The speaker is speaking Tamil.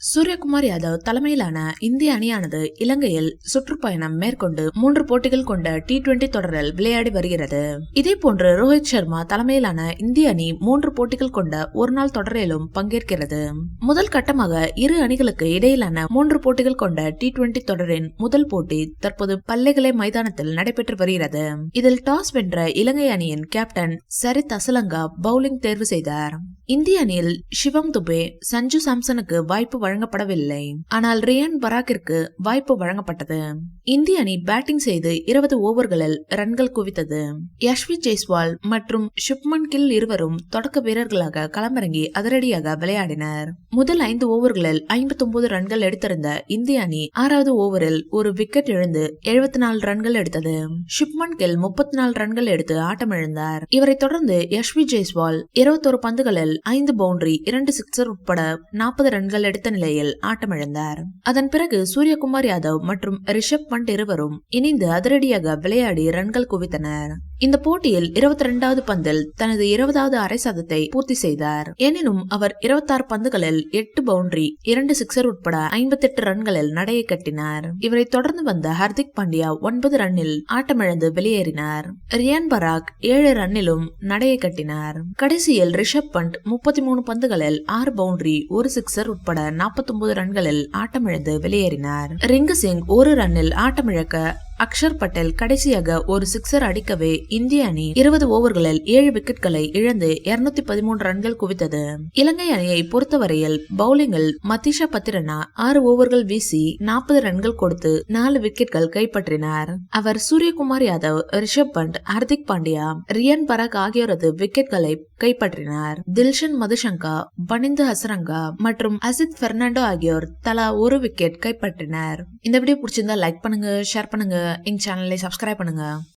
சூரியகுமார் யாதவ் தலைமையிலான இந்திய அணியானது இலங்கையில் சுற்றுப்பயணம் மேற்கொண்டு மூன்று போட்டிகள் கொண்ட டி டுவெண்டி தொடரில் விளையாடி வருகிறது. இதே போன்று ரோஹித் சர்மா தலைமையிலான இந்திய அணி மூன்று போட்டிகள் கொண்ட ஒருநாள் தொடரிலும் பங்கேற்கிறது. முதல் கட்டமாக இரு அணிகளுக்கு இடையிலான மூன்று போட்டிகள் கொண்ட டி டுவெண்டி தொடரின் முதல் போட்டி தற்போது பல்லைகளை மைதானத்தில் நடைபெற்று வருகிறது. இதில் டாஸ் வென்ற இலங்கை அணியின் கேப்டன் சரித் அசலங்கா பவுலிங் தேர்வு செய்தார். இந்திய அணியில் சிவம் துபே சஞ்சு சாம்சனுக்கு வாய்ப்பு வழங்கப்படவில்லை. ஆனால் ரியான் பராக்கிற்கு வாய்ப்பு வழங்கப்பட்டது. இந்திய அணி பேட்டிங் செய்து இருபது ஓவர்களில் ரன்கள் குவித்தது. யஷ்வி ஜெய்ஸ்வால் மற்றும் ஷுப்மன் கில் இருவரும் தொடக்க வீரர்களாக களமிறங்கி அதிரடியாக விளையாடினர். முதல் ஐந்து ஓவர்களில் ஐம்பத்தி ஒன்பது ரன்கள் எடுத்திருந்த இந்திய அணி ஆறாவது ஓவரில் ஒரு விக்கெட் இழந்து எழுபத்தி நாலு ரன்கள் எடுத்தது. ஷுப்மன் கில் முப்பத்தி நாலு ரன்கள் எடுத்து ஆட்டமிழந்தார். இவரை தொடர்ந்து யஷ்வி ஜெய்ஸ்வால் இருபத்தொரு பந்துகளில் ஐந்து பவுண்டரி இரண்டு சிக்ஸர் உட்பட நாற்பது ரன்கள் எடுத்த நிலையில் ஆட்டமிழந்தார். அதன் பிறகு சூரியகுமார் யாதவ் மற்றும் ரிஷப் பண்ட் இருவரும் இணைந்து அதிரடியாக விளையாடி ரன்கள் குவித்தனர். இந்த போட்டியில் இருபத்தி இரண்டாவது பந்தில் தனது இருபதாவது அரை சதத்தை பூர்த்தி செய்தார். எனினும் அவர் இருபத்தாறு பந்துகளில் எட்டு பவுண்டரி இரண்டு சிக்ஸர் உட்பட ஐம்பத்தி எட்டு ரன்களில் நடையை கட்டினார். இவரை தொடர்ந்து வந்த ஹர்திக் பாண்டியா ஒன்பது ரன்னில் ஆட்டமிழந்து வெளியேறினார். ரியான் பராக் ஏழு ரன்னிலும் நடையை கட்டினார். கடைசியில் ரிஷப் பண்ட் முப்பத்தி மூணு பந்துகளில் ஆறு பவுண்டரி ஒரு சிக்ஸர் உட்பட நாற்பத்தி ஒன்பது ரன்களில் ஆட்டமிழந்து வெளியேறினார். ரிங்கு சிங் ஒரு ரன்னில் ஆட்டமிழக்க அக்ஷர் பட்டேல் கடைசியாக ஒரு சிக்ஸர் அடிக்கவே இந்திய அணி இருபது ஓவர்களில் ஏழு விக்கெட்களை இழந்து இருநூத்தி பதிமூன்று ரன்கள் குவித்தது. இலங்கை அணியை பொறுத்தவரையில் பவுலிங்கில் மதிஷா பத்திரனா ஆறு ஓவர்கள் வீசி நாற்பது ரன்கள் கொடுத்து நாலு விக்கெட்கள் கைப்பற்றினார். அவர் சூரியகுமார் யாதவ் ரிஷப் பண்ட் ஹர்திக் பாண்டியா ரியன் பராக் ஆகியோரது விக்கெட்களை கைப்பற்றினார். தில்ஷன் மதுசங்கா பனிந்து ஹசரங்கா மற்றும் அசித் பெர்னாண்டோ ஆகியோர் தலா ஒரு விக்கெட் கைப்பற்றினர். இந்த வீடியோ பிடிச்சிருந்தா லைக் பண்ணுங்க ஷேர் பண்ணுங்க. எங்கள் சேனலை சப்ஸ்கிரைப் பண்ணுங்கள்